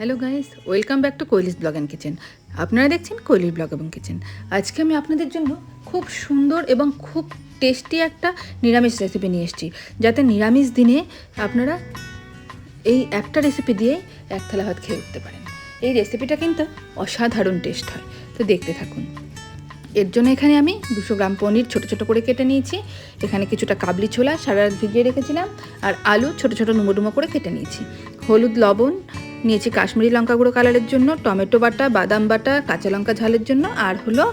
Hello guys welcome back to কৈলিস blog and kitchen আপনারা দেখছেন কৈলির blog এবং কিচেন আজকে আমি আপনাদের জন্য খুব সুন্দর এবং খুব টেস্টি একটা নিরামিষ রেসিপি নিয়ে এসেছি। যাতে নিরামিষ দিনে আপনারা এই একটা রেসিপি দিয়ে এক থালা ভাত খেয়ে উঠতে পারেন। এই রেসিপিটা কিন্তু অসাধারণ টেস্ট হয়। তো দেখতে থাকুন। এর জন্য এখানে আমি দুশো গ্রাম পনির ছোট ছোট করে কেটে নিয়েছি। এখানে কিছুটা কাবলি ছোলা, সারা রাত ভিজিয়ে রেখেছিলাম। আর আলু ছোট ছোট ডুমো করে কেটে নিয়েছি। হলুদ, লবণ নিয়েছি কাশ্মীরি লঙ্কা গুঁড়ো কালারের জন্য, টমেটো বাটা, বাদাম বাটা, কাঁচা লঙ্কা ঝালের জন্য, আর হলো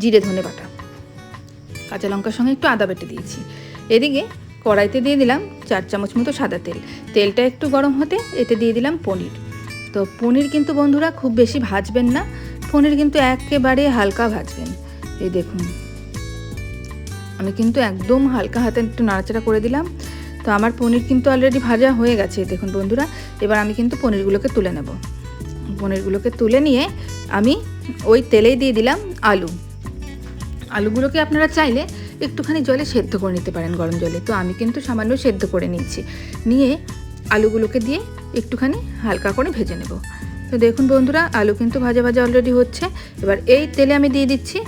জিরে ধনে বাটা। কাঁচা লঙ্কার সঙ্গে একটু আদা বেটে দিয়েছি। এদিকে কড়াইতে দিয়ে দিলাম চার চামচ মতো সাদা তেল। তেলটা একটু গরম হতে এতে দিয়ে দিলাম পনির। তো পনির কিন্তু বন্ধুরা খুব বেশি ভাজবেন না, পনির কিন্তু একেবারে হালকা ভাজবেন। এই দেখুন, আমি কিন্তু একদম হালকা হাতে একটু নাড়াচাড়া করে দিলাম। তো আমার পনির কিন্তু অলরেডি ভাজা হয়ে গেছে, দেখুন বন্ধুরা। এবার আমি কিন্তু পনিরগুলোকে তুলে নেব। পনিরগুলোকে তুলে নিয়ে আমি ওই তেলেই দিয়ে দিলাম আলু। আলুগুলোকে আপনারা চাইলে একটুখানি জলে সেদ্ধ করে নিতে পারেন গরম জলে। তো আমি কিন্তু সামান্য সেদ্ধ করে নিয়েছি। নিয়ে আলুগুলোকে দিয়ে একটুখানি হালকা করে ভেজে নেব। তো দেখুন বন্ধুরা, আলু কিন্তু ভাজা ভাজা অলরেডি হচ্ছে। এবার এই তেলে আমি দিয়ে দিচ্ছি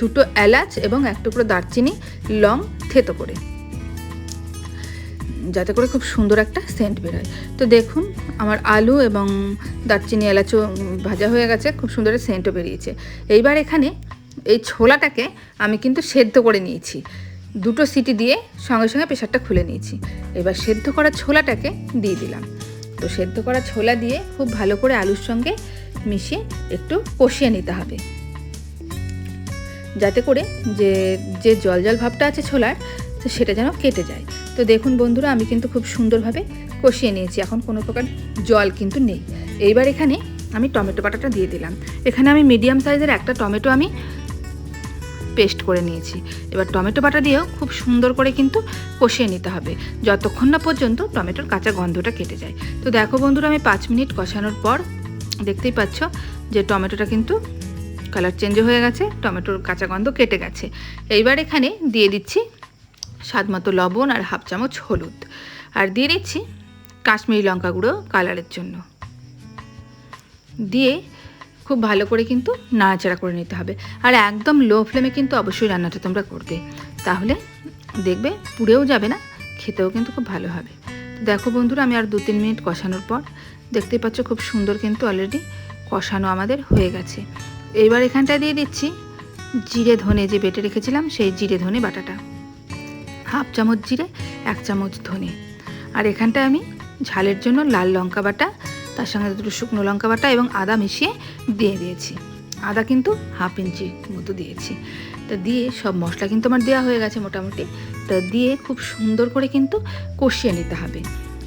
দুটো এলাচ এবং এক টুকরো দারচিনি, লং থেতো করে। যাতে করে খুব সুন্দর একটা সেন্ট বেরোয় তো দেখুন, আমার আলু এবং দারচিনি, এলাচও ভাজা হয়ে গেছে, খুব সুন্দর সেন্টও বেরিয়েছে। এইবার এখানে এই ছোলাটাকে আমি কিন্তু সেদ্ধ করে নিয়েছি। দুটো সিটি দিয়ে সঙ্গে সঙ্গে প্রেশারটা খুলে নিয়েছি। এবার সেদ্ধ করা ছোলাটাকে দিয়ে দিলাম। তো সেদ্ধ করা ছোলা দিয়ে খুব ভালো করে আলুর সঙ্গে মিশিয়ে একটু কষিয়ে নিতে হবে। যাতে করে যে যে জল জল ভাবটা আছে ছোলার তো সেটা যেন কেটে যায়। তো দেখুন বন্ধুরা, আমি কিন্তু খুব সুন্দরভাবে কষিয়ে নিয়েছি। এখন কোনো প্রকার জল কিন্তু নেই। এইবার এখানে আমি টমেটো বাটাটা দিয়ে দিলাম। এখানে আমি মিডিয়াম সাইজের একটা টমেটো আমি পেস্ট করে নিয়েছি। এবার টমেটো বাটা দিয়েও খুব সুন্দর করে কিন্তু কষিয়ে নিতে হবে। যতক্ষণ না পর্যন্ত টমেটোর কাঁচা গন্ধটা কেটে যায়। তো দেখো বন্ধুরা, আমি পাঁচ মিনিট কষানোর পর দেখতেই পাচ্ছ যে টমেটোটা কিন্তু কালার চেঞ্জ হয়ে গেছে, টমেটোর কাঁচা গন্ধ কেটে গেছে। এইবার এখানে দিয়ে দিচ্ছি স্বাদ মতো লবণ আর হাফ চামচ হলুদ। আর দিয়ে দিচ্ছি কাশ্মীরি লঙ্কা গুঁড়ো কালারের জন্য। দিয়ে খুব ভালো করে কিন্তু নাড়াচাড়া করে নিতে হবে। আর একদম লো ফ্লেমে কিন্তু অবশ্যই রান্নাটা তোমরা করবে। তাহলে দেখবে পুড়েও যাবে না, খেতেও কিন্তু খুব ভালো হবে। দেখো বন্ধুরা, আমি আর দু তিন মিনিট কষানোর পর দেখতেই পাচ্ছ খুব সুন্দর কিন্তু অলরেডি কষানো আমাদের হয়ে গেছে। এবার এখানটায় দিয়ে দিচ্ছি জিরে ধনে, যে বেটে রেখেছিলাম সেই জিরে ধনে বাটাটা। হাফ চামচ জিরে, এক চামচ ধনে। আর এখানটায় আমি ঝালের জন্য লাল লঙ্কা বাটা, তার সঙ্গে দুটো শুকনো লঙ্কা বাটা এবং আদা মিশিয়ে দিয়ে দিয়েছি। আদা কিন্তু হাফ ইঞ্চি মতো দিয়েছি। তা দিয়ে সব মশলা কিন্তু আমার দেওয়া হয়ে গেছে মোটামুটি। তা দিয়ে খুব সুন্দর করে কিন্তু কষিয়ে নিতে হবে।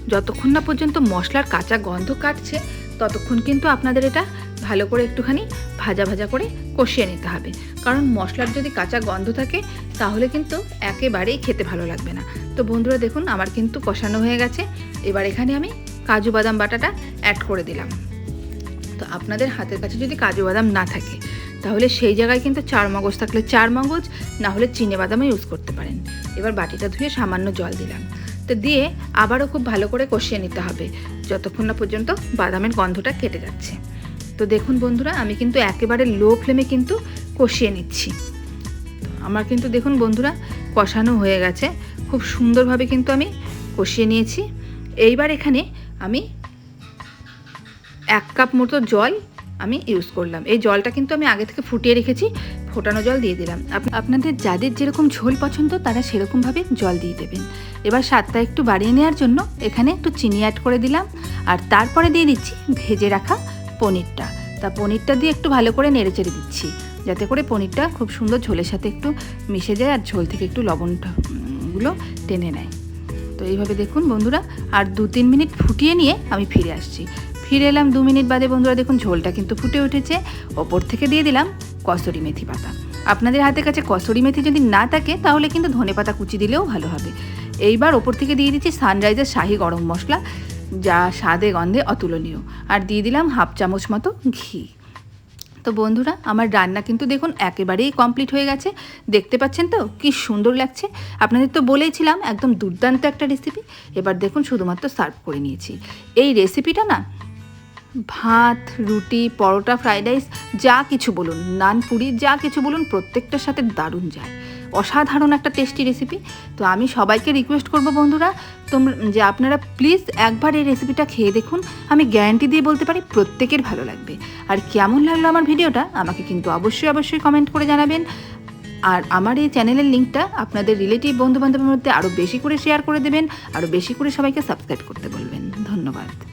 যতক্ষণ না পর্যন্ত মশলার কাঁচা গন্ধ কাটছে, ততক্ষণ কিন্তু আপনাদের এটা ভালো করে একটুখানি ভাজা ভাজা করে কষিয়ে নিতে হবে। কারণ মশলার যদি কাঁচা গন্ধ থাকে, তাহলে কিন্তু একেবারেই খেতে ভালো লাগবে না। তো বন্ধুরা দেখুন, আমার কিন্তু কষানো হয়ে গেছে। এবার এখানে আমি কাজু বাদাম বাটাটা অ্যাড করে দিলাম। তো আপনাদের হাতের কাছে যদি কাজু বাদাম না থাকে, তাহলে সেই জায়গায় কিন্তু চার মগজ থাকলে চার মগজ, না হলে চিনে বাদামও ইউজ করতে পারেন। এবার বাটিটা ধুয়ে সামান্য জল দিলাম। তো দিয়ে আবারও খুব ভালো করে কষিয়ে নিতে হবে, যতক্ষণ না পর্যন্ত বাদামের গন্ধটা কেটে যাচ্ছে। তো দেখুন বন্ধুরা, আমি কিন্তু একেবারে লো ফ্লেমে কিন্তু কষিয়ে নিচ্ছি। আমার কিন্তু দেখুন বন্ধুরা, কষানো হয়ে গেছে। খুব সুন্দরভাবে কিন্তু আমি কষিয়ে নিয়েছি। এইবার এখানে আমি এক কাপ মতো জল আমি ইউজ করলাম। এই জলটা কিন্তু আমি আগে থেকে ফুটিয়ে রেখেছি, ফোটানো জল দিয়ে দিলাম। আপ- আপনাদের যাদের যেরকম ঝোল পছন্দ, তারা সেরকমভাবে জল দিয়ে দেবেন। এবার স্বাদটা একটু বাড়িয়ে নেওয়ার জন্য এখানে একটু চিনি অ্যাড করে দিলাম। আর তারপরে দিয়ে দিচ্ছি ভেজে রাখা পনিরটা। তা পনিরটা দিয়ে একটু ভালো করে নেড়ে চেড়ে দিচ্ছি। যাতে করে পনিরটা খুব সুন্দর ঝোলের সাথে একটু মিশে যায় আর ঝোল থেকে একটু লবণগুলো টেনে নেয়। তো এইভাবে দেখুন বন্ধুরা, আর দু তিন মিনিট ফুটিয়ে নিয়ে আমি ফিরে আসছি। ফিরে এলাম দু মিনিট বাদে বন্ধুরা, দেখুন ঝোলটা কিন্তু ফুটে উঠেছে। ওপর থেকে দিয়ে দিলাম কসুরি মেথি পাতা। আপনাদের হাতের কাছে কসুরি মেথি যদি না থাকে, তাহলে কিন্তু ধনে পাতা কুচি দিলেও ভালো হবে। এইবার ওপর থেকে দিয়ে দিচ্ছি সানরাইজার শাহি গরম মশলা। যা স্বাদে গন্ধে অতুলনীয়। আর দিয়ে দিলাম হাফ চামচ মতো ঘি। তো বন্ধুরা, আমার রান্না কিন্তু দেখুন একেবারেই কমপ্লিট হয়ে গেছে। দেখতে পাচ্ছেন তো? কি সুন্দর লাগছে। আপনাদের তো বলেইছিলাম, একদম দুর্দান্ত একটা রেসিপি এবার দেখুন শুধুমাত্র সার্ভ করে নিয়েছি। এই রেসিপিটা না, ভাত, রুটি, পরোটা ফ্রাইড রাইস যা কিছু বলুন, নান, পুরি, যা কিছু বলুন, প্রত্যেকটার সাথে দারুণ যায়। অসাধারণ একটা টেস্টি রেসিপি তো আমি সবাইকে রিকোয়েস্ট করব বন্ধুরা তোমরা যে আপনারা প্লিজ একবার এই রেসিপিটা খেয়ে দেখুন। আমি গ্যারান্টি দিয়ে বলতে পারি প্রত্যেকের ভালো লাগবে। আর কেমন লাগল আমার ভিডিওটা আমাকে কিন্তু অবশ্যই অবশ্যই কমেন্ট করে জানাবেন। আর আমার এই চ্যানেলের লিঙ্কটা আপনাদের রিলেটিভ বন্ধু বান্ধবের মধ্যে আরও বেশি করে শেয়ার করে দেবেন আরও বেশি করে সবাইকে সাবস্ক্রাইব করতে বলবেন। ধন্যবাদ।